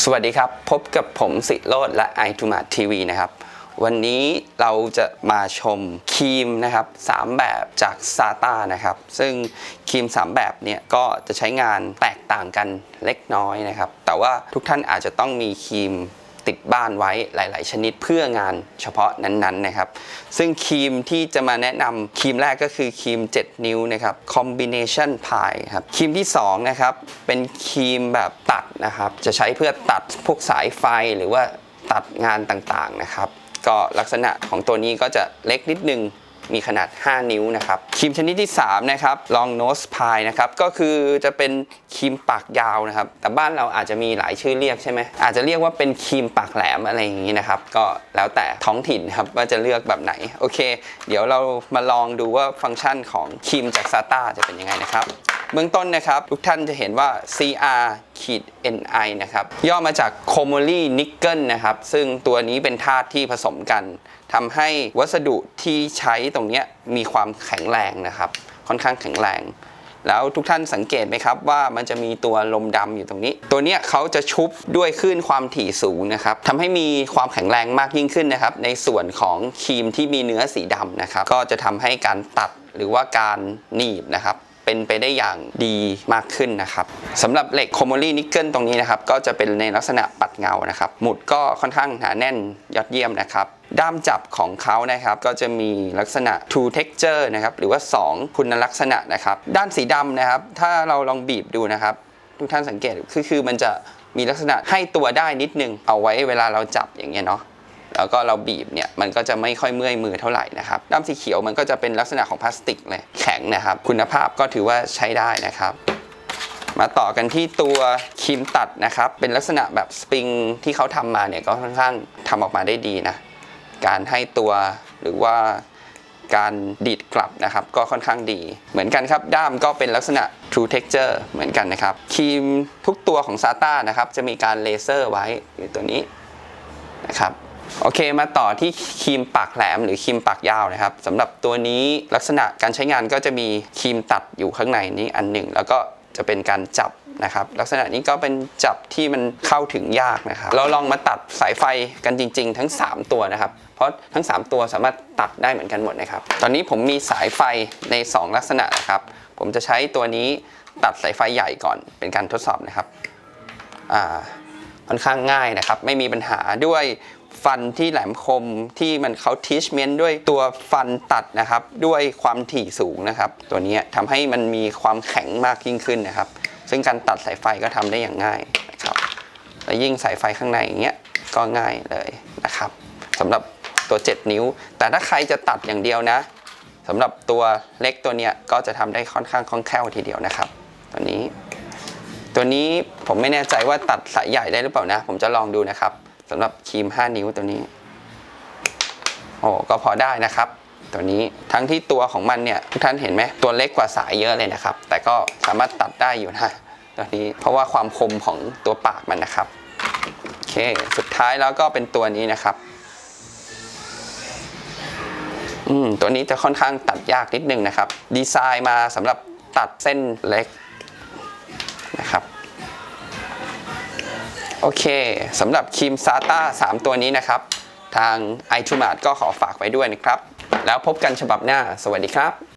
สวัสดีครับ พบกับผมสิโรดและ i t o m a t TV นะครับ วันนี้เราจะมาชมครีมนะครับ 3 แบบจากซาตานะครับ ซึ่งครีม 3 แบบเนี่ยก็จะใช้งานแตกต่างกันเล็กน้อยนะครับ แต่ว่าทุกท่านอาจจะต้องมีครีม ติดบ้านไว้หลาย ๆ ชนิดเพื่องานเฉพาะนั้น ๆ นะครับ ซึ่งครีมที่จะมาแนะนำครีมแรกก็คือครีม 7 นิ้วนะครับ Combination Pie ครับครีมที่ 2 นะครับ เป็นครีมแบบตัดนะครับ จะใช้เพื่อตัดพวกสายไฟหรือว่าตัดงานต่าง ๆ นะครับ ก็ลักษณะของตัวนี้ก็จะเล็กนิดนึง มีขนาด 5 นิ้วนะครับครีมชนิดที่ 3 นะครับ Long Nose Pie นะครับ ก็คือจะเป็นครีมปากยาวนะครับ แต่บ้านเราอาจจะมีหลายชื่อเรียกใช่ไหม อาจจะเรียกว่าเป็นครีมปากแหลมอะไรอย่างนี้นะครับ ก็แล้วแต่ท้องถิ่นครับว่าจะเลือกแบบไหน โอเค เดี๋ยวเรามาลองดูว่าฟังก์ชันของครีมจากซาตาจะเป็นยังไงนะครับ เบื้องต้นนะครับ ทุกท่านจะเห็นว่า CR ขีด NI นะครับ ย่อมาจาก c o m o l y Nickel นะครับ ซึ่งตัวนี้เป็นธาตุที่ผสมกันทำให้วัสดุที่ใช้ตรงนี้มีความแข็งแรงนะครับ ค่อนข้างแข็งแรง แล้วทุกท่านสังเกตไหมครับว่ามันจะมีตัวลมดำอยู่ตรงนี้ ตัวเนี้ยเขาจะชุบด้วยคลื่นความถี่สูงนะครับทำให้มีความแข็งแรงมากยิ่งขึ้นนะครับ ในส่วนของครีมที่มีเนื้อสีดำนะครับ ก็จะทำให้การตัดหรือว่าการหนีบนะครับ เป็นไปได้อย่างดีมากขึ้นนะครับสำหรับเหล็กโคโมลีนิกเกิลตรงนี้นะครับ ก็จะเป็นในลักษณะปัดเงานะครับ หมุดก็ค่อนข้างหนาแน่นยอดเยี่ยมนะครับ ด้ามจับของเขานะครับ ก็จะมีลักษณะ two texture นะครับ หรือว่า 2 คุณลักษณะนะครับ ด้านสีดำนะครับ ถ้าเราลองบีบดูนะครับ ทุกท่านสังเกตคือคือมันจะมีลักษณะให้ตัวได้นิดนึงเอาไว้เวลาเราจับอย่างเงี้ยเนาะ แล้วก็เราบีบเนี่ยมันก็จะไม่ค่อยเมื่อยมือเท่าไหร่นะครับด้ามสีเขียวมันก็จะเป็นลักษณะของพลาสติกเลยแข็งนะครับ คุณภาพก็ถือว่าใช้ได้นะครับมาต่อกันที่ตัวครีมตัดนะครับ เป็นลักษณะแบบสปริงที่เขาทำมาเนี่ยก็ค่อนข้างทำออกมาได้ดีนะ การให้ตัวหรือว่าการดีดกลับนะครับ ก็ค่อนข้างดี เหมือนกันครับ ด้ามก็เป็นลักษณะ True Texture เหมือนกันนะครับครีมทุกตัวของ SATA นะครับ จะมีการเลเซอร์ไว้อยู่ตัวนี้นะครับ โอเคมาต่อที่ครีมปากแหลมหรือครีมปากยาวนะครับสำหรับตัวนี้ลักษณะการใช้งานก็จะมีครีมตัดอยู่ข้างในนี้อันหนึ่ง แล้วก็จะเป็นการจับนะครับ ลักษณะนี้ก็เป็นจับที่มันเข้าถึงยากนะครับ เราลองมาตัดสายไฟกันจริง ๆ ทั้ง 3 ตัวนะครับ เพราะทั้ง 3 ตัวสามารถตัดได้เหมือนกันหมดนะครับ ตอนนี้ผมมีสายไฟใน 2 ลักษณะนะครับ ผมจะใช้ตัวนี้ตัดสายไฟใหญ่ก่อนเป็นการทดสอบนะครับอ่าค่อนข้างง่ายนะครับ ไม่มีปัญหาด้วย ฟันที่แหลมคมที่มันเขาทิชเมนด้วยตัวฟันตัดนะครับ ด้วยความถี่สูงนะครับ ตัวนี้ทำให้มันมีความแข็งมากยิ่งขึ้นนะครับ ซึ่งการตัดสายไฟก็ทำได้อย่างง่ายนะครับและยิ่งสายไฟข้างในอย่างเงี้ยก็ง่ายเลยนะครับสำหรับตัว 7 นิ้ว แต่ถ้าใครจะตัดอย่างเดียวนะสำหรับตัวเล็กตัวเนี้ยก็จะทำได้ค่อนข้างคล่องแคล่วทีเดียวนะครับ ตัวนี้ ตัวนี้ผมไม่แน่ใจว่าตัดสายใหญ่ได้หรือเปล่านะ ผมจะลองดูนะครับ สำหรับครีม 5 นิ้วตัวนี้ โอ้ก็พอได้นะครับ ตัวนี้ทั้งที่ตัวของมันเนี่ยทุกท่านเห็นไหมตัวเล็กกว่าสายเยอะเลยนะครับ แต่ก็สามารถตัดได้อยู่นะตัวนี้เพราะว่าความคมของตัวปากมันนะครับโอเคสุดท้ายแล้วก็เป็นตัวนี้นะครับอืมตัวนี้จะค่อนข้างตัดยากนิดนึงนะครับ ดีไซน์มาสำหรับตัดเส้นเล็กนะครับ โอเคสำหรับครีมซาต้า3 ตัวนี้นะครับ ทาง i t u m a t ก็ขอฝากไว้ด้วยนะครับ แล้วพบกันฉบับหน้า สวัสดีครับ